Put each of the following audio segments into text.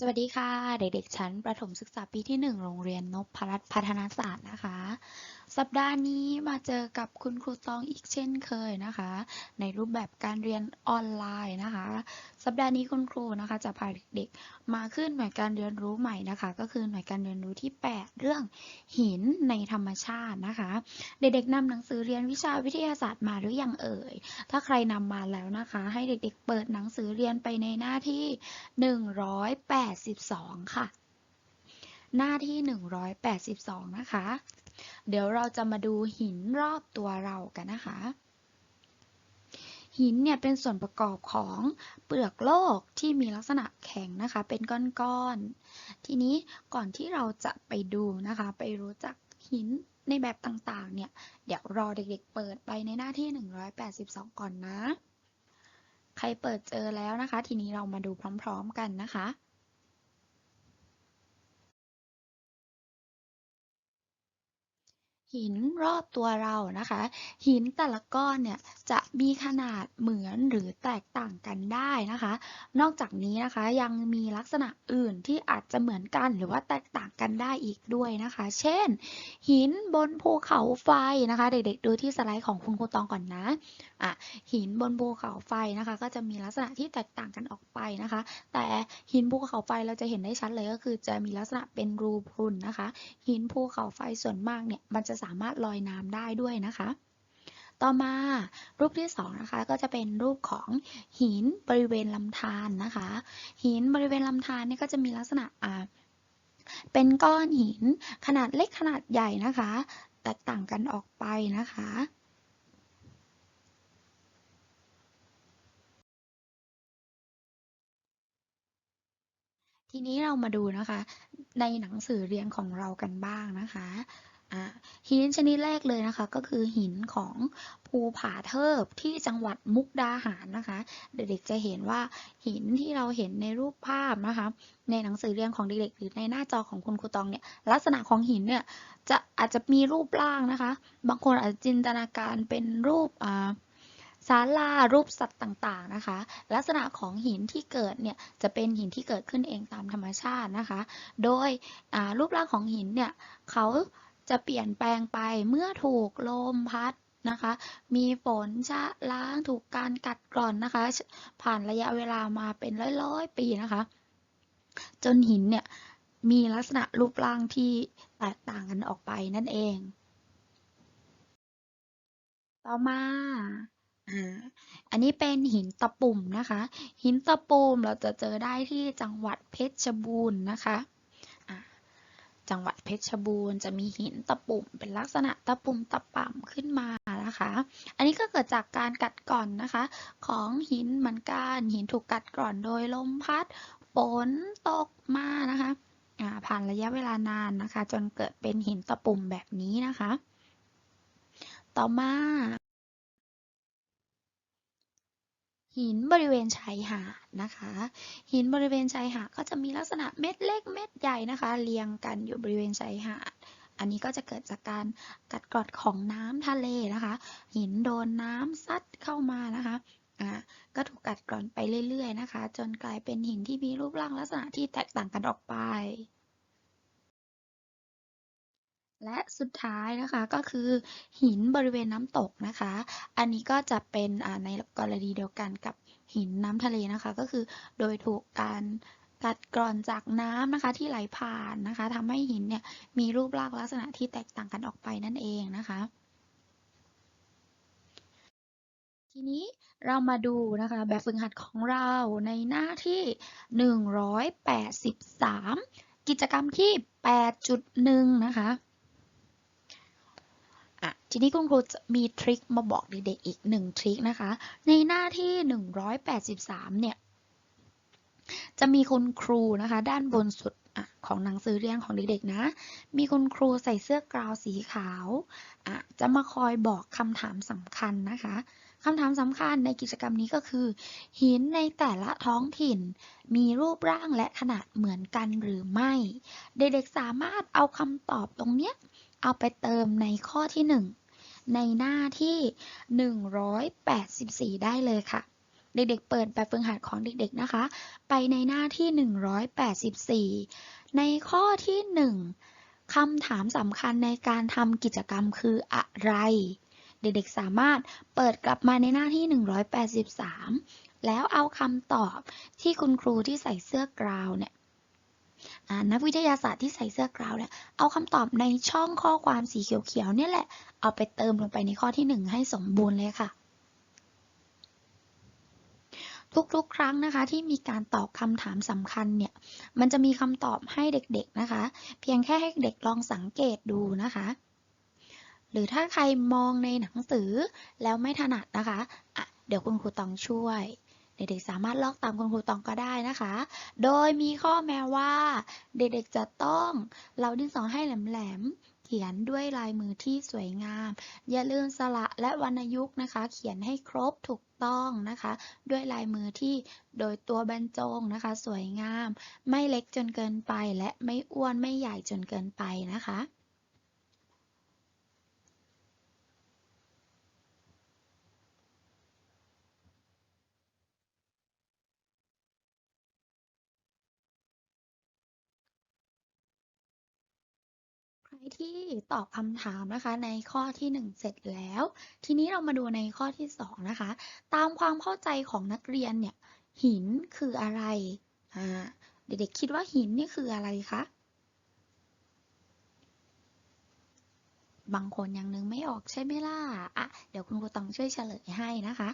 สวัสดีค่ะ เด็กๆชั้นประถมศึกษาปีที่ 1 โรงเรียนนพรัตน์พัฒนาศาสตร์นะคะ สัปดาห์นี้มาเจอกับคุณครูตองอีกเช่นเคยนะคะ ในรูปแบบการเรียนออนไลน์นะคะ สัปดาห์นี้คุณครูนะคะจะพาเด็กๆ มาขึ้นหน่วยการเรียนรู้ใหม่นะคะ ก็คือหน่วยการเรียนรู้ที่ 8 เรื่องหินในธรรมชาตินะคะ เด็กๆนำหนังสือเรียนวิชาวิทยาศาสตร์มาหรือยังเอ่ย ถ้าใครนำมาแล้วนะคะ ให้เด็กๆเปิดหนังสือเรียนไปในหน้าที่ 182 ค่ะ หน้าที่ 182 นะคะ เดี๋ยวเราจะมาดูหินรอบตัวเรากันนะคะ หินเนี่ยเป็นส่วนประกอบของเปลือกโลกที่มีลักษณะแข็งนะคะ เป็นก้อนๆ ทีนี้ก่อนที่เราจะไปดูนะคะ ไปรู้จักหินในแบบต่างๆ เนี่ย เดี๋ยวรอเด็กๆ เปิดไปในหน้าที่ 182 ก่อนนะ ใครเปิดเจอแล้วนะคะ ทีนี้เรามาดูพร้อม ๆ กันนะคะ หินรอบตัวเรานะคะ หินแต่ละก้อนเนี่ยจะมีขนาดเหมือนหรือแตกต่างกันได้นะคะ นอกจากนี้นะคะยังมีลักษณะอื่นที่อาจจะเหมือนกันหรือว่าแตกต่างกันได้อีกด้วยนะคะ เช่น หินบนภูเขาไฟนะคะ เด็กๆดูที่สไลด์ของคุณครูตองก่อนนะอะหินบนภูเขาไฟนะคะ ก็จะมีลักษณะที่แตกต่างกันออกไปนะคะ แต่หินภูเขาไฟเราจะเห็นได้ชัดเลยก็คือ จะมีลักษณะเป็นรูพรุนนะคะ หินภูเขาไฟส่วนมากเนี่ยมันจะสามารถลอยน้ำได้ด้วยนะคะ ต่อมารูปที่สองนะคะก็จะเป็นรูปของหินบริเวณลำธารนะคะ หินบริเวณลำธารเนี่ยก็จะมีลักษณะอ่าเป็นก้อนหินขนาดเล็กขนาดใหญ่นะคะ แตกต่างกันออกไปนะคะทีนี้เรามาดูนะคะ ในหนังสือเรียนของเรากันบ้างนะคะ หินชนิดแรกเลยนะคะ ก็คือหินของภูผาเทิบที่จังหวัดมุกดาหารนะคะ เด็กๆจะเห็นว่าหินที่เราเห็นในรูปภาพนะคะ ในหนังสือเรียนของเด็กๆหรือในหน้าจอของคุณครูตองเนี่ยลักษณะของหินเนี่ยจะอาจจะมีรูปร่างนะคะ บางคนอาจจะจินตนาการเป็นรูปอ่าศาลารูปสัตว์ต่างๆนะคะ ลักษณะของหินที่เกิดเนี่ยจะเป็นหินที่เกิดขึ้นเองตามธรรมชาตินะคะ โดยรูปร่างของหินเนี่ยเขา จะเปลี่ยนแปลงไปเมื่อถูกลมพัดนะคะ มีฝนชะล้างถูกการกัดกร่อนนะคะ ผ่านระยะเวลามาเป็นร้อยๆปีนะคะ จนหินเนี่ยมีลักษณะรูปร่างที่แตกต่างกันออกไปนั่นเอง ต่อมาอันนี้เป็นหินตะปุ่มนะคะ หินตะปุ่มเราจะเจอได้ที่จังหวัดเพชรบูรณ์นะคะ จังหวัดเพชรบูรณ์จะมีหินตะปุ่มเป็นลักษณะตะปุ่มตะป่ำขึ้นมานะคะ อันนี้ก็เกิดจากการกัดกร่อนนะคะ ของหินเหมือนกันหินถูกกัดกร่อนโดยลมพัดฝนตกมานะคะผ่านระยะเวลานานนะคะ จนเกิดเป็นหินตะปุ่มแบบนี้นะคะ ต่อมา หินบริเวณชายหาดนะคะ หินบริเวณชายหาดก็จะมีลักษณะเม็ดเล็กเม็ดใหญ่นะคะ เรียงกันอยู่บริเวณชายหาด อันนี้ก็จะเกิดจากการกัดกร่อนของน้ำทะเลนะคะ หินโดนน้ำซัดเข้ามานะคะอ่าก็ถูกกัดกร่อนไปเรื่อยๆนะคะ จนกลายเป็นหินที่มีรูปร่างลักษณะที่แตกต่างกันออกไป และสุดท้ายนะคะก็คือหินบริเวณน้ำตกนะคะ อันนี้ก็จะเป็นในกรณีเดียวกันกับหินน้ำทะเลนะคะ ก็คือโดยถูกการกัดกร่อนจากน้ำนะคะที่ไหลผ่านนะคะทำให้หินเนี่ยมีรูปร่างลักษณะที่แตกต่างกันออกไปนั่นเองนะคะ ทีนี้เรามาดูนะคะแบบฝึกหัดของเราในหน้าที่ 183 กิจกรรมที่ 8.1 นะคะ อะทีนี้คุณครูจะมีทริคมาบอกเด็กๆอีกหนึ่งทริคนะคะ ในหน้าที่ 183 เนี่ย จะมีคุณครูนะคะ ด้านบนสุดอของหนังสือเรียนของเด็กๆนะ มีคุณครูใส่เสื้อกราวสีขาวอะจะมาคอยบอกคำถามสำคัญนะคะคำถามสำคัญในกิจกรรมนี้ก็คือ หินในแต่ละท้องถิ่น มีรูปร่างและขนาดเหมือนกันหรือไม่ เด็กๆสามารถเอาคำตอบตรงเนี้ย เอาไปเติมในข้อที่ 1 ในหน้าที่ 184 ได้เลยค่ะ เด็กๆ เปิดแบบฝึกหัดของเด็กๆนะคะ ไปในหน้าที่ 184 ในข้อที่ 1คำถามสำคัญในการทำกิจกรรมคืออะไร เด็กๆ สามารถเปิดกลับมาในหน้าที่ 183 แล้วเอาคำตอบที่คุณครูที่ใส่เสื้อกราวเนี่ย นักวิทยาศาสตร์ที่ใส่เสื้อกราวเนี่ยเอาคำตอบในช่องข้อความสีเขียวๆเนี่ยแหละ เอาไปเติมลงไปในข้อที่ 1 ให้สมบูรณ์เลยค่ะ ทุกๆ ครั้งนะคะที่มีการตอบคำถามสำคัญเนี่ย มันจะมีคำตอบให้เด็กๆนะคะ เพียงแค่ให้เด็กลองสังเกตดูนะคะหรือถ้าใครมองในหนังสือแล้วไม่ถนัดนะคะะเดี๋ยวคุณครูตองช่วย เด็กๆสามารถลอกตามคุณครูตองก็ได้นะคะ โดยมีข้อแม้ว่า เด็กๆจะต้องเราดินสอให้แหลมๆเขียนด้วยลายมือที่สวยงาม อย่าลืมสระและวรรณยุกต์นะคะ เขียนให้ครบถูกต้องนะคะ ด้วยลายมือที่โดยตัวบรรจงนะคะ สวยงาม ไม่เล็กจนเกินไปและไม่อ้วนไม่ใหญ่จนเกินไปนะคะ ที่ตอบคำถามนะคะ ในข้อที่ 1 เสร็จแล้ว ทีนี้เรามาดูในข้อที่ 2 นะคะ ตามความเข้าใจของนักเรียนเนี่ย หินคืออะไรเด็กๆคิดว่าหินนี่คืออะไรคะบางคนยังนึกไม่ออกใช่ไหมล่ะ อะ เดี๋ยวคุณครูต้องช่วยเฉลยให้นะคะ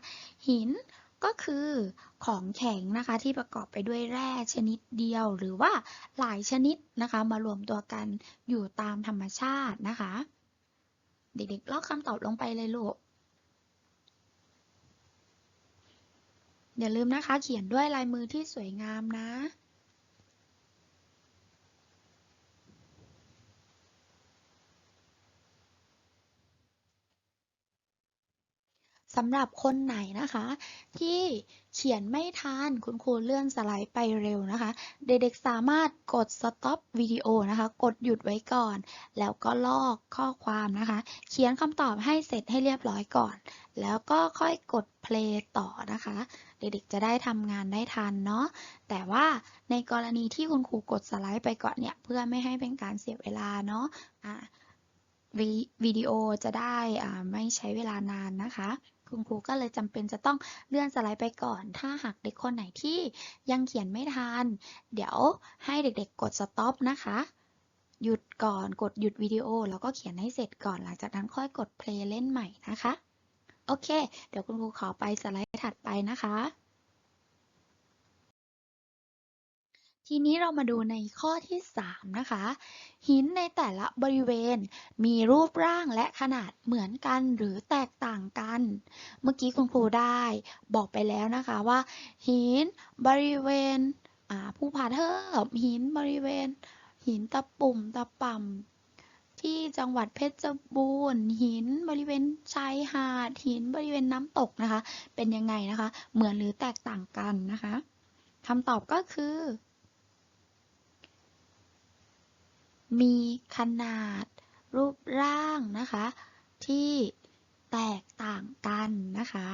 หิน ก็คือของแข็งนะคะที่ประกอบไปด้วยแร่ชนิดเดียว หรือว่าหลายชนิดนะคะ มารวมตัวกันอยู่ตามธรรมชาตินะคะ เด็กๆลอกคำตอบลงไปเลยลูกอย่าลืมนะคะ เขียนด้วยลายมือที่สวยงามนะ สำหรับคนไหนนะคะ ที่เขียนไม่ทันคุณครูเลื่อนสไลด์ไปเร็วนะคะ เด็กๆสามารถกด stop วิดีโอนะคะ กดหยุดไว้ก่อน แล้วก็ลอกข้อความนะคะ เขียนคำตอบให้เสร็จให้เรียบร้อยก่อน แล้วก็ค่อยกด play ต่อนะคะ เด็กๆจะได้ทำงานได้ทันเนาะแต่ว่าในกรณีที่คุณครูกดสไลด์ไปก่อนเนี่ยเพื่อไม่ให้เป็นการเสียเวลาเนาะะวิดีโอจะได้ไม่ใช้เวลานานนะคะ คุณครูก็เลยจำเป็นจะต้องเลื่อนสไลด์ไปก่อน ถ้าหากเด็กคนไหนที่ยังเขียนไม่ทัน เดี๋ยวให้เด็กๆกด stop นะคะ หยุดก่อนกดหยุดวิดีโอ แล้วก็เขียนให้เสร็จก่อนหลังจากนั้นค่อยกด play เล่นใหม่นะคะ โอเค เดี๋ยวคุณครูขอไปสไลด์ถัดไปนะคะ ทีนี้เรามาดูในข้อที่ 3 นะคะ หินในแต่ละบริเวณมีรูปร่างและขนาดเหมือนกันหรือแตกต่างกัน เมื่อกี้คุณครูได้บอกไปแล้วนะคะว่า หินบริเวณอ่าภูผาเทิบหินบริเวณ หินตะปุ่มตะป่ำที่จังหวัดเพชรบูรณ์หินบริเวณชายหาดหินบริเวณน้ำตกนะคะ เป็นยังไงนะคะ เหมือนหรือแตกต่างกันนะคะคำตอบก็คือ มีขนาดรูปร่างนะคะ ที่แตกต่างกันนะคะ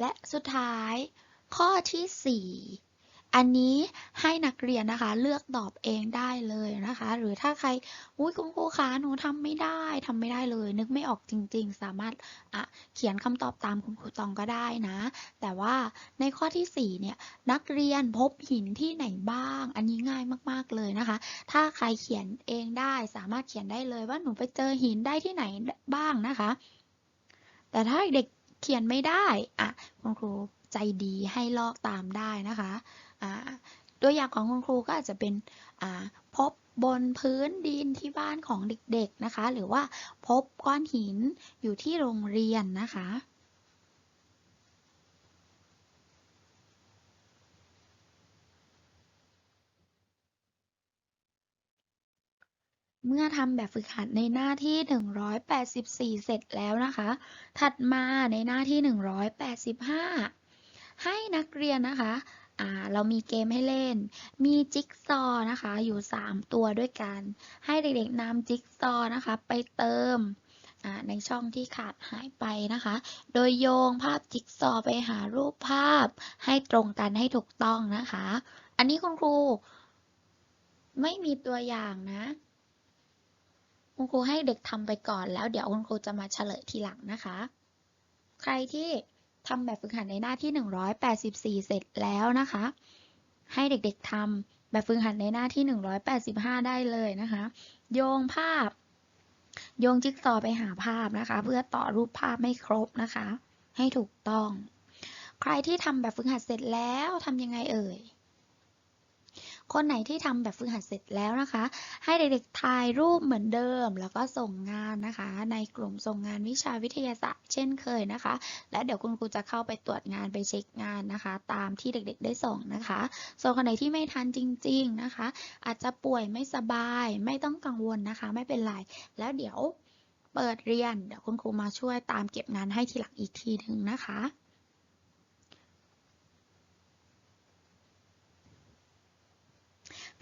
และสุดท้ายข้อที่ 4 อันนี้ให้นักเรียนนะคะเลือกตอบเองได้เลยนะคะ หรือถ้าใครอุ้ยคุณครูคะหนูทำไม่ได้ทำไม่ได้เลย นึกไม่ออกจริง ๆ สามารถอะเขียนคำตอบตามคุณครูตองก็ได้นะ แต่ว่าในข้อที่4เนี่ยนักเรียนพบหินที่ไหนบ้าง อันนี้ง่ายมากๆเลยนะคะ ถ้าใครเขียนเองได้สามารถเขียนได้เลยว่าหนูไปเจอหินได้ที่ไหนบ้างนะคะ แต่ถ้าเด็กเขียนไม่ได้อะคุณครูใจดีให้ลอกตามได้นะคะ ตัวอย่างของคุณครูก็อาจจะเป็นพบบนพื้นดินที่บ้านของเด็กๆนะคะ หรือว่าพบก้อนหินอยู่ที่โรงเรียนนะคะเมื่อทำแบบฝึกหัดในหน้าที่ 184 เสร็จแล้วนะคะ ถัดมาในหน้าที่ 185 ให้นักเรียนนะคะ เรามีเกมให้เล่น มีจิ๊กซอว์นะคะ อยู่ 3 ตัวด้วยกัน ให้เด็กๆนำจิ๊กซอว์นะคะ ไปเติมในช่องที่ขาดหายไปนะคะ โดยโยงภาพจิ๊กซอว์ไปหารูปภาพ ให้ตรงกันให้ถูกต้องนะคะ อันนี้คุณครู ไม่มีตัวอย่างนะ คุณครูให้เด็กทำไปก่อนแล้วเดี๋ยวคุณครูจะมาเฉลยทีหลังนะคะ ใครที่ ทำแบบฝึกหัดในหน้าที่ 184 เสร็จแล้วนะคะ ให้เด็กๆทำแบบฝึกหัดในหน้าที่ 185 ได้เลยนะคะ โยงภาพ โยงจิ๊กซอว์ไปหาภาพนะคะ เพื่อต่อรูปภาพไม่ครบนะคะ ให้ถูกต้อง ใครที่ทำแบบฝึกหัดเสร็จแล้วทำยังไงเอ่ย คนไหนที่ทำแบบฝึกหัดเสร็จแล้วนะคะ ให้เด็กๆถ่ายรูปเหมือนเดิม แล้วก็ส่งงานนะคะ ในกลุ่มส่งงานวิชาวิทยาศาสตร์เช่นเคยนะคะ และเดี๋ยวคุณครูจะเข้าไปตรวจงานไปเช็คงานนะคะ ตามที่เด็กๆ ได้ส่งนะคะ ส่วนคนไหนที่ไม่ทันจริง ๆนะคะ อาจจะป่วยไม่สบายไม่ต้องกังวลนะคะ ไม่เป็นไรแล้วเดี๋ยวเปิดเรียนเดี๋ยวคุณครูมาช่วยตามเก็บงานให้ทีหลังอีกทีหนึ่งนะคะ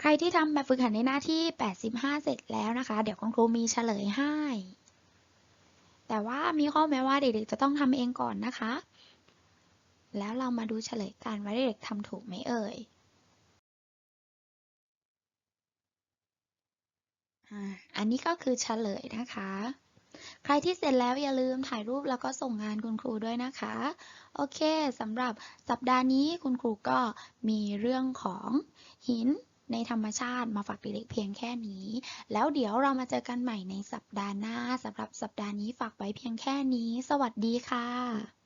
ใครที่ทำแบบฝึกหัดในหน้าที่ 85 เสร็จแล้วนะคะ เดี๋ยวคุณครูมีเฉลยให้ แต่ว่ามีข้อแม้ว่าเด็กๆจะต้องทำเองก่อนนะคะ แล้วเรามาดูเฉลยกันว่าเด็กๆทำถูกไหมเอ่ยอันนี้ก็คือเฉลยนะคะ ใครที่เสร็จแล้วอย่าลืมถ่ายรูปแล้วก็ส่งงานคุณครูด้วยนะคะ โอเคสำหรับสัปดาห์นี้คุณครูก็มีเรื่องของหิน ในธรรมชาติมาฝากเด็กๆเพียงแค่นี้ แล้วเดี๋ยวเรามาเจอกันใหม่ในสัปดาห์หน้าสำหรับสัปดาห์นี้ฝากไว้เพียงแค่นี้ สวัสดีค่ะ